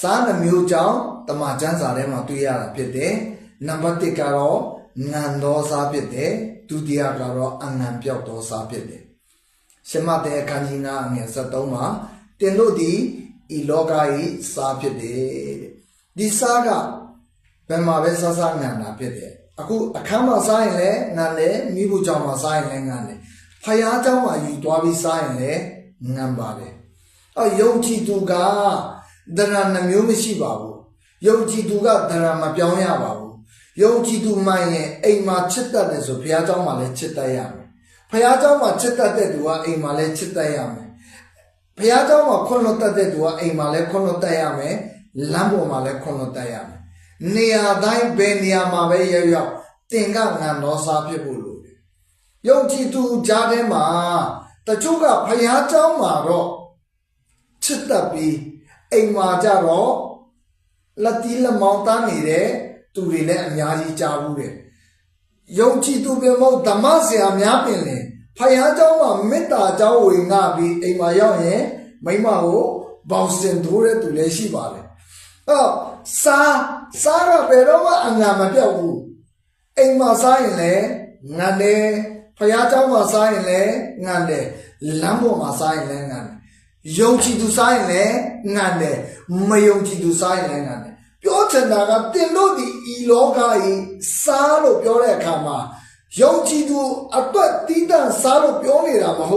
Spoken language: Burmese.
စားနှမျိုးကြောင့်တမချန်းစာထဲမှာတွေ့ရတာဖြစ်တယ်။နံပါတ်1ကတော့ငန်သောစားဖြစ်တယ်။ဒုတိယကတော့အငံပြောက်သောစားဖြစ်တယ်။ရှမတဲ့အခန်းကြီး9အငယ်73မှာတင်တို့သည်ဤလောက၏စားဖြစ်တယ်တဲ့။ဒီစားကဘယ်မှာပဲစားစားငံတာဖြစ်တယ်။အခုအခန်းမှာစားရင်လည်းငံတယ်၊မိဖို့ကြောင့်မှာစားရင်လည်းငံတယ်။ဖယားကြောင့်မှာယူသွားပြီးစားရင်လည်းငံပါတယ်။အော်ယုံကြည်သူက ဒရဏမျိုးမရှိပါဘူးယုံကြည်သူကဒရမပြောင်းရပါဘူးယုံကြည်သူမှန်ရင်အိမ်မှာချစ်တတ်တယ်ဆိုဘုရားเจ้าမှာလည်းချစ်တတ်ရမယ်ဘုရားเจ้าမှာချစ်တတ်တဲ့သူကအိမ်မှာလည်းချစ်တတ်ရမယ် ဘုရားเจ้าမှာခွန်းလွတ်တတ်တဲ့သူကအိမ်မှာလည်းခွန်းလွတ်တတ်ရမယ်လမ်းပေါ်မှာလည်းခွန်းလွတ်တတ်ရမယ်နေရာတိုင်းဘယ်နေရာမှာပဲရောက်ရောက်တင်ကငံတော်စားဖြစ်ဖို့လိုတယ်ယုံကြည်သူကြားထဲမှာတချို့ကဘုရားเจ้าမှာတော့ချစ်တတ်ပြီး အိမ်မှာကြတော့လက်တီးလက်မောင်းတန်းနေတဲ့သူတွေလည်းအများကြီးကြားဘူးတယ် ယုံကြည်သူပဲမဟုတ်ဓမ္မဆရာများပင်လေဖယားเจ้าမှာမေတ္တာเจ้าဝင်ငါပြီးအိမ်မှာရောက်ရင်မိမကိုဘောင်စင်ထိုးတဲ့သူလည်းရှိပါတယ်အော်စားစားရဘယ်တော့မှအငံမပြောက်ဘူးအိမ်မှာစားရင်လည်းငံတယ်ဖယားเจ้าမှာစားရင်လည်းငံတယ်လမ်းပေါ်မှာစားရင်လည်းငံတယ် ယုံကြည်သူစားရင်လည်းငံတယ်မယုံကြည်သူစားရင်လည်းငံတယ်ပြောချင်တာကတင်လို့ဒီဤလောကကြီးစားလို့ပြောတဲ့အခါမှာယုံကြည်သူအတွက်တီးတန့်စားလို့ပြောနေတာမဟုတ်